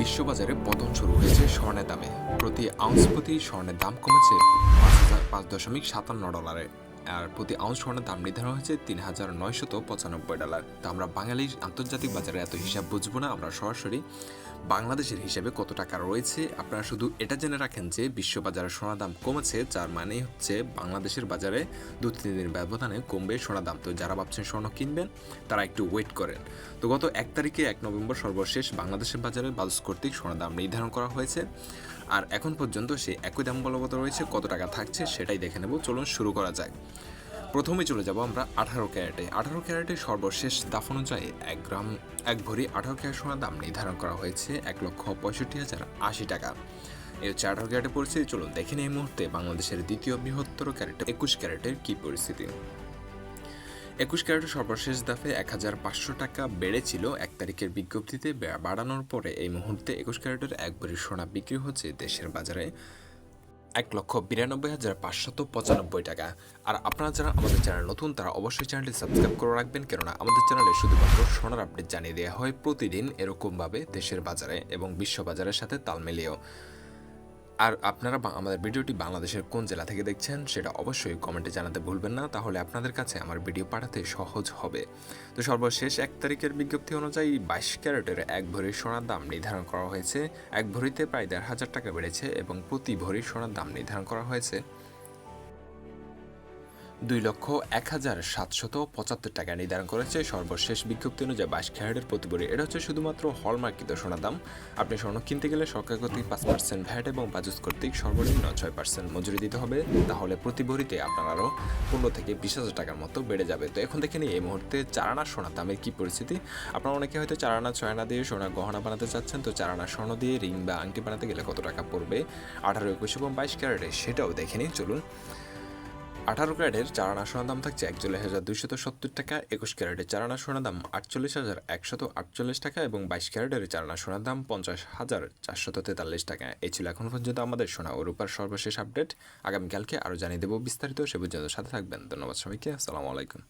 বিশ্ববাজারে পতন শুরু হয়েছে স্বর্ণের দামে। প্রতি আউন্স প্রতি স্বর্ণের দাম কমেছে পাঁচ হাজার পাঁচ দশমিক সাতান্ন ডলারে। আর প্রতি আউন্স স্বর্ণের দাম নির্ধারণ হয়েছে তিন হাজার নয়শত পঁচানব্বই ডলার। তো আমরা বাঙালির আন্তর্জাতিক বাজারে এত হিসাব বুঝব না, আমরা সরাসরি বাংলাদেশের হিসাবে কত টাকা রয়েছে। আপনারা শুধু এটা জেনে রাখেন যে বিশ্ববাজারে সোনার দাম কমেছে, যার মানে হচ্ছে বাংলাদেশের বাজারে দু তিন দিন ব্যবধানে কমবে সোনার দাম। তো যারা ভাবছেন স্বর্ণ কিনবেন, তারা একটু ওয়েট করেন। তো গত এক তারিখে এক নভেম্বর সর্বশেষ বাংলাদেশের বাজারে বালস কর্তৃক সোনার দাম নির্ধারণ করা হয়েছে। আর এখন পর্যন্ত সেই একই দাম বলবৎ রয়েছে, কত টাকা থাকছে সেটাই দেখে নেব। চলুন শুরু করা যায় প্রথমে চলে যাব আমরা আঠারো ক্যারেটে। আঠারো ক্যারেটের সর্বশেষ দাফ অনুযায়ী এক গ্রাম, এক ভরি আঠারো ক্যারেট সোনার দাম নির্ধারণ করা হয়েছে এক লক্ষ পঁয়ষট্টি হাজার আশি টাকা। এই হচ্ছে আঠারো ক্যারেটের পরিস্থিতি। চলুন দেখেন এই মুহূর্তে বাংলাদেশের দ্বিতীয় বৃহত্তর ক্যারেট একুশ ক্যারেটের কী পরিস্থিতি। একুশ ক্যারেটের সর্বশেষ দাফে এক হাজার পাঁচশো টাকা বেড়েছিল এক তারিখের বিজ্ঞপ্তিতে বাড়ানোর পরে এই মুহূর্তে একুশ ক্যারেটের এক ভরি সোনা বিক্রি হচ্ছে দেশের বাজারে। এক লক্ষ বিরানব্বই হাজার পাঁচশত পঁচানব্বই টাকা। আর আপনারা যারা আমাদের চ্যানেল নতুন, তারা অবশ্যই চ্যানেলটি সাবস্ক্রাইব করে রাখবেন, কেননা আমাদের চ্যানেলে শুধুমাত্র সোনার আপডেট জানিয়ে দেওয়া হয় প্রতিদিন এরকমভাবে দেশের বাজারে এবং বিশ্ব বাজারের সাথে তাল মিলিয়েও আর আপনারা আমাদের ভিডিওটি বাংলাদেশের কোন জেলা থেকে দেখছেন সেটা অবশ্যই কমেন্টে জানাতে ভুলবেন না, তাহলে আপনাদের কাছে আমার ভিডিও পাঠাতে সহজ হবে। তো সর্বশেষ, এক তারিখের বিজ্ঞপ্তি অনুযায়ী বাইশ ক্যারেটের এক ভরির সোনার দাম নির্ধারণ করা হয়েছে। এক ভরিতে প্রায় দেড় হাজার টাকা বেড়েছে এবং প্রতি ভরির সোনার দাম নির্ধারণ করা হয়েছে। দুই লক্ষ এক হাজার সাতশত পঁচাত্তর টাকা নির্ধারণ করেছে সর্বশেষ বিজ্ঞপ্তি অনুযায়ী বাইশ ক্যারেটের প্রতি এটা হচ্ছে শুধুমাত্র হলমার্কিত সোনার দাম। আপনি স্বর্ণ কিনতে গেলে সরকার কর্তৃক পাঁচ পার্সেন্ট ভ্যাট এবং বাজুস কর্তৃক সর্বনিম্ন ছয় পার্সেন্ট মজুরি দিতে হবে। তাহলে প্রতি ভরিতে আপনার আরও পনেরো থেকে বিশ হাজার টাকার মতো বেড়ে যাবে। তো এখন দেখে নিই এই মুহূর্তে চারানা সোনার দামের কী পরিস্থিতি। আপনারা অনেকে হয়তো চারানা, ছয়না দিয়ে সোনা গহনা বানাতে চাচ্ছেন। তো চারানা স্বর্ণ দিয়ে রিং বা আংটি বানাতে গেলে কত টাকা পড়বে? আঠারো, একুশ এবং বাইশ ক্যারেটে সেটাও দেখে নিন চলুন। আঠারো ক্যারেটের চারানা সোনার দাম থাকছে একচল্লিশ হাজার দুইশত সত্তর টাকা, একুশ ক্যারেটের চারানা সোনার দাম আটচল্লিশ হাজার একশত আটচল্লিশ টাকা এবং বাইশ ক্যারেটের চারানা সোনার দাম পঞ্চাশ হাজার চারশত তেতাল্লিশ টাকা। এই ছিল এখন পর্যন্ত আমাদের সোনা ও রূপার সর্বশেষ আপডেট। আগামীকালকে আরও জানিয়ে দেবো বিস্তারিত, সে পর্যন্ত সাথে থাকবেন। ধন্যবাদ সবাইকে। আসসালামু আলাইকুম।